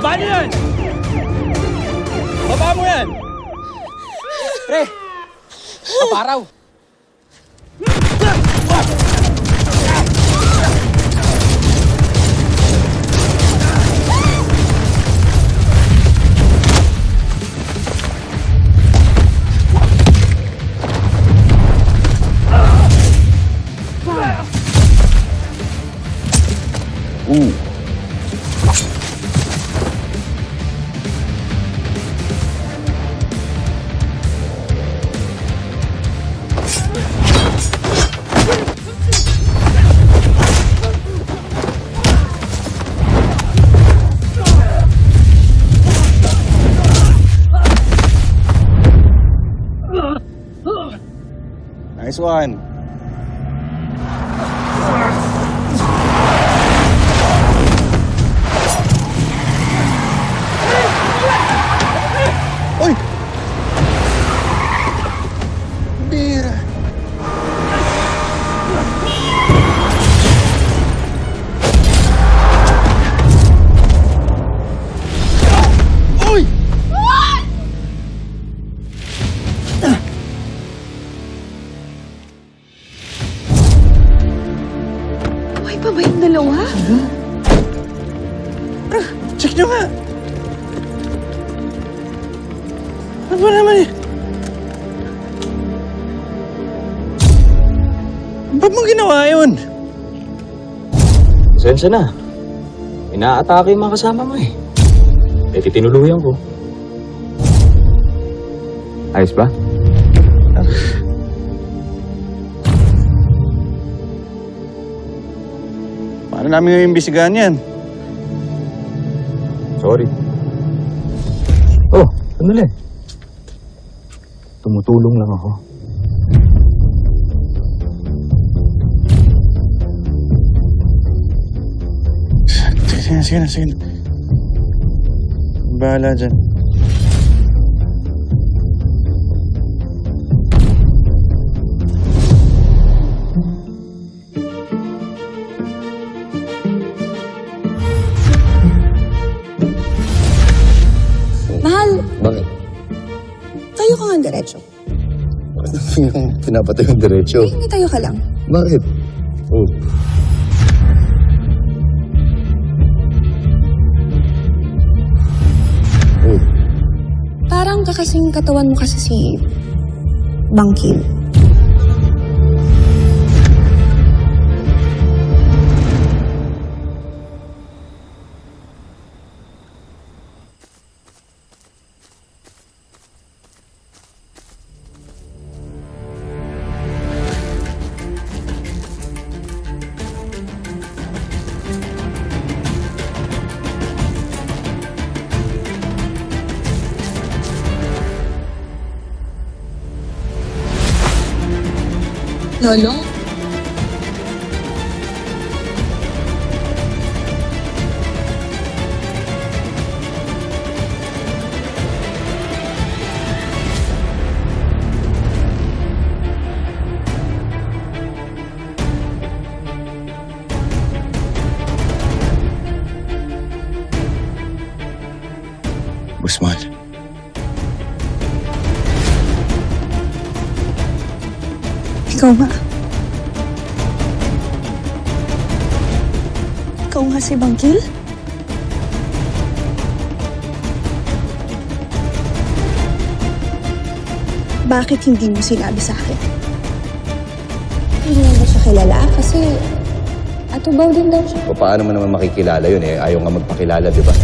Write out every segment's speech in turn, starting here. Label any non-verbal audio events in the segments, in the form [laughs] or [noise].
Baba niyo yan! Baba mo yan! Pre! Paparaw! Nice one. Ba't mo ginawa yun? Pasensya na. Inaatake yung mga kasama mo eh. Eh, titinuluyan ko. Ayos ba? Paano namin ngayon imbisigahan yan? Sorry. Oh, sandali. Tumutulong lang ako. Na, sige na, sige na. Bahala dyan. Mahal, Bakit? tayo ka nga diretso. [laughs] yung pinapatay yung diretsyo. Hindi tayo ka lang. Bakit? Oh. Parang kakasing katawan mo kasi si Bangkil. No, no. Ikaw nga. Ikaw nga si Bangkil? Bakit hindi mo sinabi sa akin? Hindi mo ba siya kilala? Kasi atubaw din daw siya. O paano mo naman makikilala yun eh? Ayaw nga magpakilala, di ba?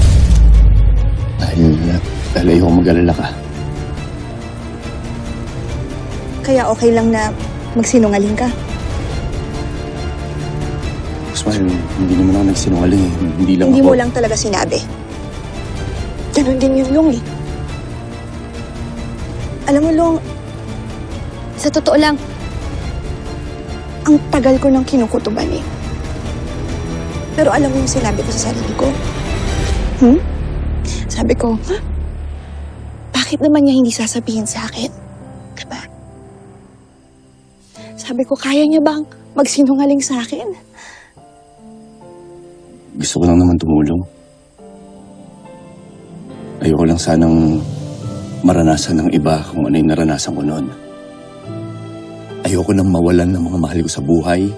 Dahil, dahil ayaw mag-alala ka. Kaya okay lang na magsinungaling ka. Busman, hindi naman ako nagsinungaling eh. Hindi lang Hindi ako. mo lang talaga sinabi. Ganon din yung Long eh. Alam mo, Long, sa totoo lang, ang tagal ko nang kinukutuban eh. Pero alam mo yung sinabi ko sa sarili ko? Hmm? Sabi ko, "Ha? bakit naman niya hindi sasabihin sa akin? Sabi ko, kaya niya bang magsinungaling sa akin? Gusto ko lang naman tumulong. Ayoko lang sanang maranasan ng iba kung ano yung naranasan ko noon. Ayoko nang mawalan ng mga mahal ko sa buhay.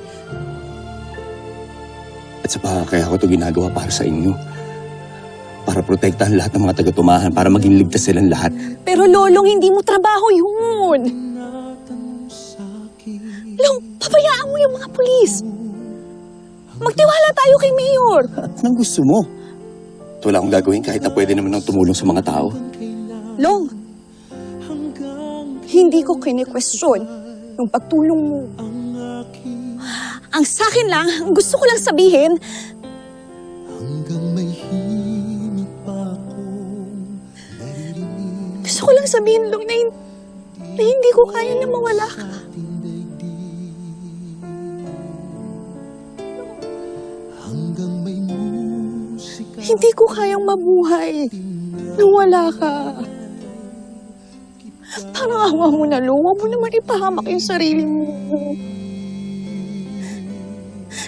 At sa pa, kaya ko to ginagawa para sa inyo. Para protektahan lahat ng mga taga-tumahan, para maging ligtas silang lahat. Pero Lolong, hindi mo trabaho yun. Long, pabayaan mo yung mga pulis. Magtiwala tayo kay Mayor. Anong gusto mo? At wala akong gagawin kahit na pwede naman ng tumulong sa mga tao. Long, hindi ko kine-question yung pagtulong mo. Ang sa akin lang, ang gusto ko lang sabihin, gusto ko lang sabihin, Long, na, hin- na hindi ko kaya na mawala ka. Hindi ko kayang mabuhay nang wala ka. Parang awa mo na, Long. Huwag mo naman ipahamak yung sarili mo.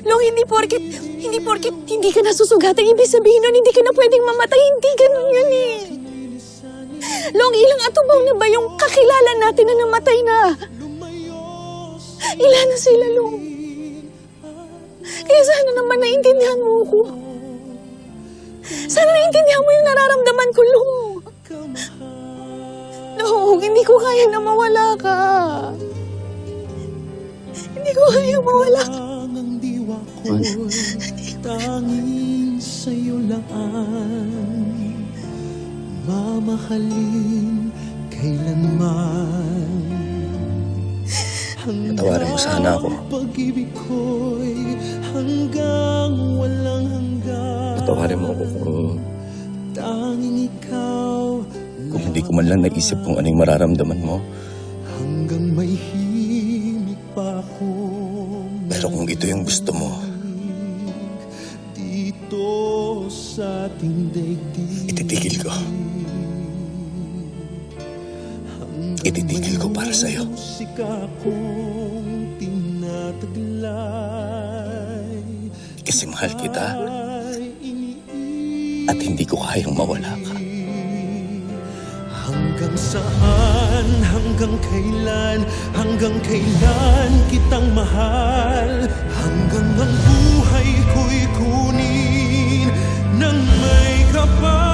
Long, hindi porket, hindi porket hindi ka nasusugatan, ibig sabihin nun, hindi ka na pwedeng mamatay. Hindi ganun yun eh. Long, ilang atubang na ba yung kakilala natin na namatay na? Ilan na sila, Long? Kaya sana naman naintindihan mo ako. Sana naintindihan mo yung nararamdaman ko, Long. Long, hindi ko kaya na mawala ka. Hindi ko kaya mawala ka. ang diwa ko Tanging sa'yo lang ang Mamahalin kailanman Patawarin mo sana ako. Pag-ibig ko'y hanggang walang hanggan Patawarin mo ako kung, kung hindi ko man lang naisip kung ano yung mararamdaman mo. Hanggang may himig pa ako Pero kung ito yung gusto mo, Dito sa ating daigdig ititigil ko. Ititigil ko para sa'yo. Kasi mahal kita at hindi ko kayang mawala ka. Hanggang saan, hanggang kailan Hanggang kailan kitang mahal Hanggang ang buhay ko'y kunin Nang may kapal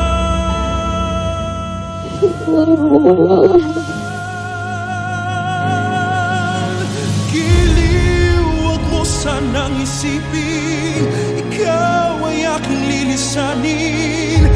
sanang isipin dark and lily shining